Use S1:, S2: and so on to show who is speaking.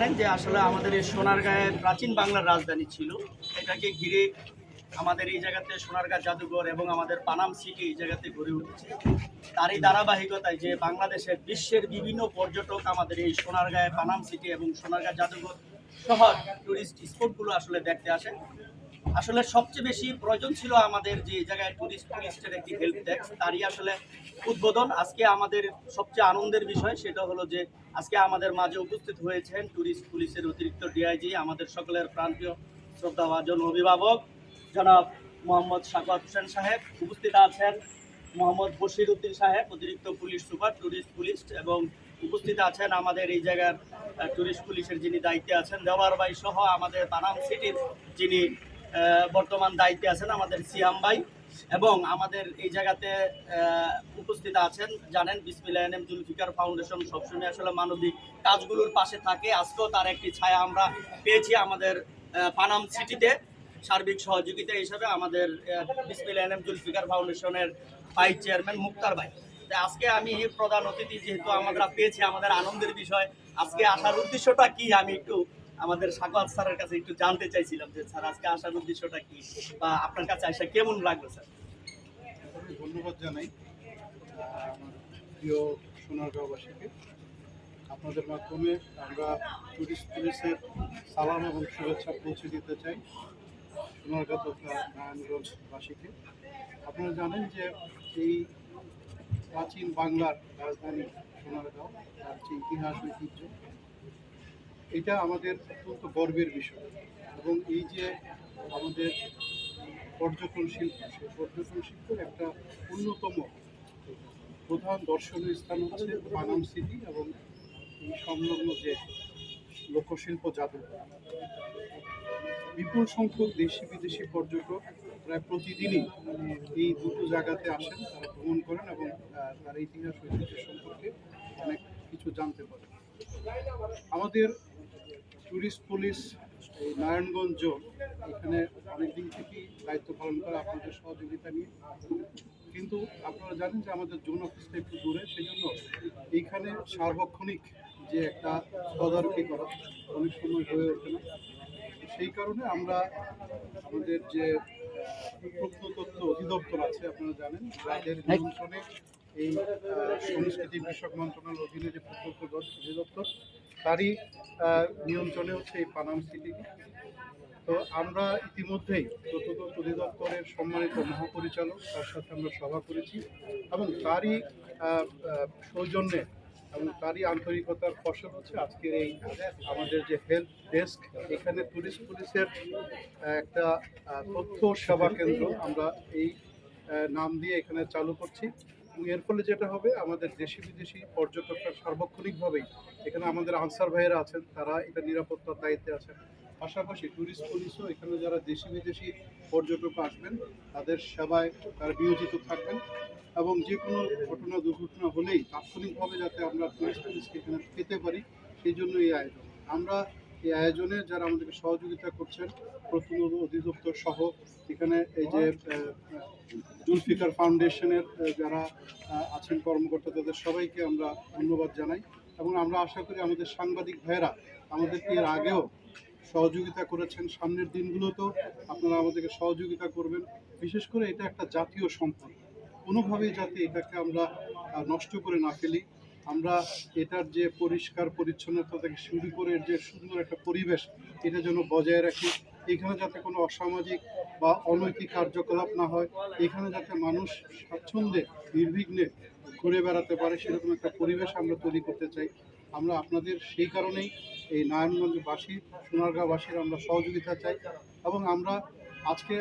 S1: জানেন যে আসলে আমাদের এই সোনারগাঁয়ে প্রাচীন বাংলার রাজধানী ছিল। এটাকে ঘিরে আমাদের এই জায়গাতে সোনারগাঁ জাদুঘর এবং আমাদের পানাম সিটি এই জায়গাতে গড়ে উঠেছে। তারই ধারাবাহিকতায় যে বাংলাদেশের বিশ্বের বিভিন্ন পর্যটক আমাদের এই সোনারগাঁয়ে, পানাম সিটি এবং সোনারগাঁ জাদুঘর সহ টুরিস্ট স্পটগুলো আসলে দেখতে আসে আসলে সবচেয়ে বেশি প্রয়োজন ছিল আমাদের যে জায়গায় টুরিস্ট টুরিস্টের একটি হেল্প ডেস্ক তারই আসলে উদ্বোধন। আজকে আমাদের সবচেয়ে আনন্দের বিষয় সেটা হলো যে আজকে আমাদের মাঝে উপস্থিত হয়েছেন টুরিস্ট পুলিশের অতিরিক্ত ডিআইজি আমাদের সকলের প্রান্তীয় শ্রদ্ধাভাজন অভিভাবক জনাব মোহাম্মদ সাকাত হোসেন সাহেব, উপস্থিত আছেন মোহাম্মদ বশির উদ্দিন সাহেব, অতিরিক্ত পুলিশ সুপার টুরিস্ট পুলিশ, এবং উপস্থিত আছেন আমাদের এই জায়গার টুরিস্ট পুলিশের যিনি দায়িত্বে আছেন দেওয়ার ভাই সহ আমাদের পানাম সিটির যিনি বর্তমান দায়িত্বে আছেন আমাদের সিয়াম ভাই এবং আমাদের এই জায়গাতে উপস্থিত আছেন, জানেন, বিসমিল্লাহ এনএম জুলফিকার ফাউন্ডেশন সবসময় আসলে মানবিক কাজগুলোর পাশে থাকে। আজকেও তার একটি ছায়া আমরা পেয়েছি আমাদের পানাম সিটিতে সার্বিক সহযোগিতা হিসাবে আমাদের বিসমিল্লাহ এনএম জুলফিকার ফাউন্ডেশনের ভাইস চেয়ারম্যান মুক্তার ভাই। আজকে আমি প্রধান অতিথি যেহেতু আমরা পেয়েছি আমাদের আনন্দের বিষয়, আজকে আসার উদ্দেশ্যটা কি? আমি একটু আমাদের সাকাত স্যারের কাছে একটু জানতে চাইছিলাম যে, স্যার, আজকে আসার উদ্দেশ্যটা কি? বা আপনার কাছে আসা কেমন লাগল, স্যার?
S2: ধন্যবাদ জানাই প্রিয় সোনারগাঁওবাসীকে আপনাদের মাধ্যমে আমরা টুরিস্ট পুলিশের সালাম এবং শুভেচ্ছা পৌঁছে দিতে চাই সোনারগাঁ তথা নারায়ণগঞ্জবাসীকে। আপনারা জানেন যে এই প্রাচীন বাংলার রাজধানী সোনারগাঁও তার যে ইতিহাস ঐতিহ্য এটা আমাদের অত্যন্ত গর্বের বিষয়। এবং এই যে আমাদের পর্যটন শিল্প, সেই পর্যটন শিল্পের একটা অন্যতম প্রধান দর্শনীয় স্থান হচ্ছে পানাম সিটি এবং এই সংলগ্ন যে লোকশিল্প জাদুঘর। বিপুল সংখ্যক দেশি বিদেশি পর্যটক প্রায় প্রতিদিনই এই দুটো জায়গাতে আসেন, তারা ভ্রমণ করেন এবং তার ইতিহাস ঐতিহ্য সম্পর্কে অনেক কিছু জানতে পারেন। আমাদের টুরিস্ট পুলিশ এই নারায়ণগঞ্জ জোন এখানে অনেকদিন থেকেই দায়িত্ব পালন করে আপনাদের সহযোগিতা নিয়ে। কিন্তু আপনারা জানেন যে আমাদের জোন অফিসটা একটু দূরে সেই জন্য এইখানে সার্বক্ষণিক যে একটা তদারকি করা অনেক সময় হয়ে ওঠে না। সেই কারণে আমরা আমাদের যে প্রত্নতত্ত্ব অধিদপ্তর আছে আপনারা জানেন যাদের নিয়ন্ত্রণে এই সংস্কৃতি বিষয়ক মন্ত্রণালয়ের অধীনে যে প্রত্নতত্ত্ব অধিদপ্তর তারই নিয়ন্ত্রণে হচ্ছে এই পানাম সিটি। তো আমরা ইতিমধ্যেই প্রত্নতত্ত্ব অধিদপ্তরের সম্মানিত মহাপরিচালক, তার সাথে আমরা সভা করেছি এবং তারই সৌজন্যে এবং তারই আন্তরিকতার ফসল হচ্ছে আজকের এই আমাদের যে হেলথ ডেস্ক, এখানে টুরিস্ট পুলিশের একটা তথ্য সেবা কেন্দ্র আমরা এই নাম দিয়ে এখানে চালু করছি। এবং এর ফলে যেটা হবে, আমাদের দেশি বিদেশি পর্যটকরা সার্বক্ষণিকভাবেই, এখানে আমাদের আনসার ভাইয়েরা আছেন, তারা এটা নিরাপত্তার দায়িত্বে আছেন। পাশাপাশি টুরিস্ট পুলিশও এখানে যারা দেশি বিদেশি পর্যটক আসবেন, তাদের সেবায় তারা নিয়োজিত থাকবেন এবং যে কোনো ঘটনা, দুর্ঘটনা হলেই তাৎক্ষণিকভাবে যাতে আমরা টুরিস্ট পুলিশকে এখানে পেতে পারি, সেই জন্য এই আয়োজন। আমরা এই আয়োজনে যারা আমাদেরকে সহযোগিতা করছেন প্রথম অধিদপ্তর সহ, এখানে এই যে জুলফিকার ফাউন্ডেশনের যারা আছেন কর্মকর্তা, তাদের সবাইকে আমরা ধন্যবাদ জানাই এবং আমরা আশা করি আমাদের সাংবাদিক ভাইয়েরা আমাদেরকে এর আগেও সহযোগিতা করেছেন। সামনের দিনগুলোতেও আপনারা আমাদেরকে সহযোগিতা করবেন। বিশেষ করে এটা একটা জাতীয় সম্পদ। কোনোভাবেই যাতে এটাকে আমরা নষ্ট করে না ফেলি। আমরা এটার যে পরিষ্কার পরিচ্ছন্নতা থেকে শুরু করে যে সুন্দর একটা পরিবেশ, এটা যেন বজায় রাখি। এখানে যাতে কোনো অসামাজিক বা অনৈতিক কার্যকলাপ না হয়, এখানে যাতে মানুষ স্বাচ্ছন্দ্যে, নির্বিঘ্নে ঘুরে বেড়াতে পারে, সেরকম একটা পরিবেশ আমরা তৈরি করতে চাই। আমরা আপনাদের সেই কারণেই এই নারায়ণগঞ্জবাসী, সোনারগাঁওবাসীর আমরা সহযোগিতা চাই এবং আমরা আজকে